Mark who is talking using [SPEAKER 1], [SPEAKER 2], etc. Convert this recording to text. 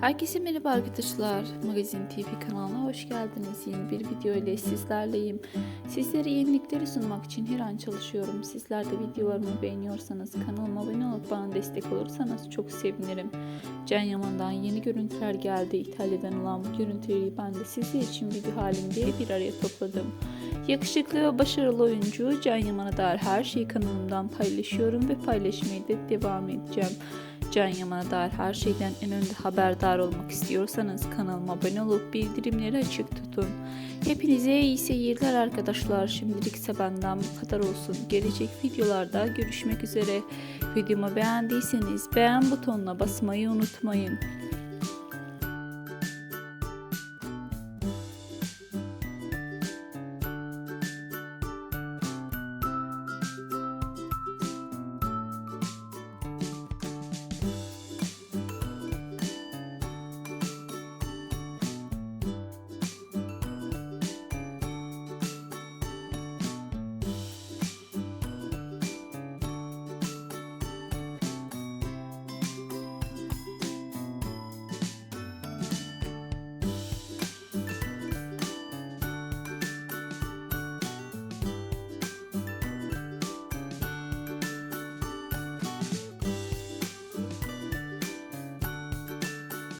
[SPEAKER 1] Herkese merhaba arkadaşlar. Magazin TV kanalına hoş geldiniz. Yeni bir video ile sizlerleyim. Sizlere yenilikleri sunmak için her an çalışıyorum. Sizler de videolarımı beğeniyorsanız kanalıma abone olup bana destek olursanız çok sevinirim. Can Yaman'dan yeni görüntüler geldi. İtalya'dan olan bu görüntüleri ben de sizler için video halinde bir araya topladım. Yakışıklı ve başarılı oyuncu Can Yaman'a dair her şeyi kanalımdan paylaşıyorum ve paylaşmaya da devam edeceğim. Can Yaman'a dair her şeyden en önde haberdar olmak istiyorsanız kanalıma abone olup bildirimleri açık tutun. Hepinize iyi seyirler arkadaşlar. Şimdilik ise benden bu kadar olsun. Gelecek videolarda görüşmek üzere. Videomu beğendiyseniz beğen butonuna basmayı unutmayın.